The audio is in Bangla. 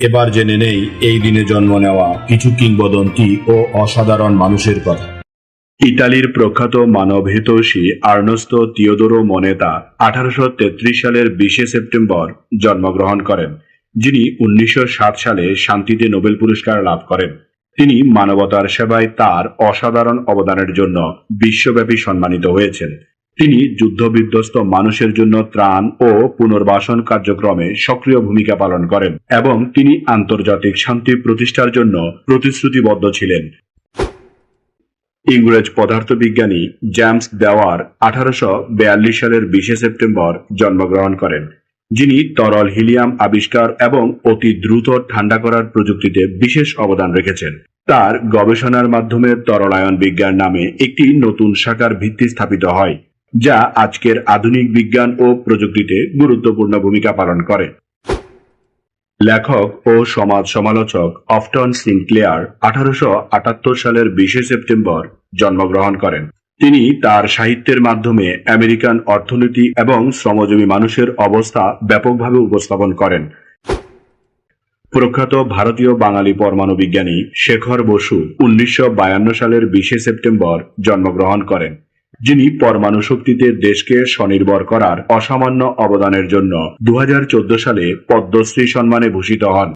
এবার জেনে নেই এই দিনে জন্ম নেওয়া কিছু কিংবদন্তি ও অসাধারণ মানুষের কথা। ইতালির প্রখ্যাত মানবহিতৈষী আর্নস্তো তিওদোরো মনেতা আঠারোশ তেত্রিশ সালের বিশে সেপ্টেম্বর জন্মগ্রহণ করেন, যিনি উনিশশো সাত সালে শান্তিতে নোবেল পুরস্কার লাভ করেন। তিনি মানবতার সেবায় তার অসাধারণ অবদানের জন্য বিশ্বব্যাপী সম্মানিত হয়েছেন। তিনি যুদ্ধবিধ্বস্ত মানুষের জন্য ত্রাণ ও পুনর্বাসন কার্যক্রমে সক্রিয় ভূমিকা পালন করেন এবং তিনি আন্তর্জাতিক শান্তি প্রতিষ্ঠার জন্য প্রতিশ্রুতিবদ্ধ ছিলেন। ইংরেজ পদার্থবিজ্ঞানী জেমস দেওয়ার আঠারোশো বিয়াল্লিশ সালের বিশে সেপ্টেম্বর জন্মগ্রহণ করেন, যিনি তরল হিলিয়াম আবিষ্কার এবং অতি দ্রুত ঠান্ডা করার প্রযুক্তিতে বিশেষ অবদান রেখেছেন। তার গবেষণার মাধ্যমে তরলায়ন বিজ্ঞান নামে একটি নতুন শাখার ভিত্তি স্থাপিত হয়। যা আজকের আধুনিক বিজ্ঞান ও প্রযুক্তিতে গুরুত্বপূর্ণ ভূমিকা পালন করে। লেখক ও সমাজ সমালোচক অফটন সিনক্লেয়ার আঠারোশো আটাত্তর সালের বিশে সেপ্টেম্বর জন্মগ্রহণ করেন। তিনি তার সাহিত্যের মাধ্যমে আমেরিকান অর্থনীতি এবং শ্রমজীবী মানুষের অবস্থা ব্যাপকভাবে উপস্থাপন করেন। প্রখ্যাত ভারতীয় বাঙালি পরমাণু বিজ্ঞানী শেখর বসু উনিশশো বায়ান্ন সালের বিশে সেপ্টেম্বর জন্মগ্রহণ করেন। যিনি পরমাণু শক্তিতে দেশকে স্বনির্ভর করার অসামান্য অবদানের জন্য দু হাজার চোদ্দ সালে পদ্মশ্রী সম্মানে ভূষিত হন।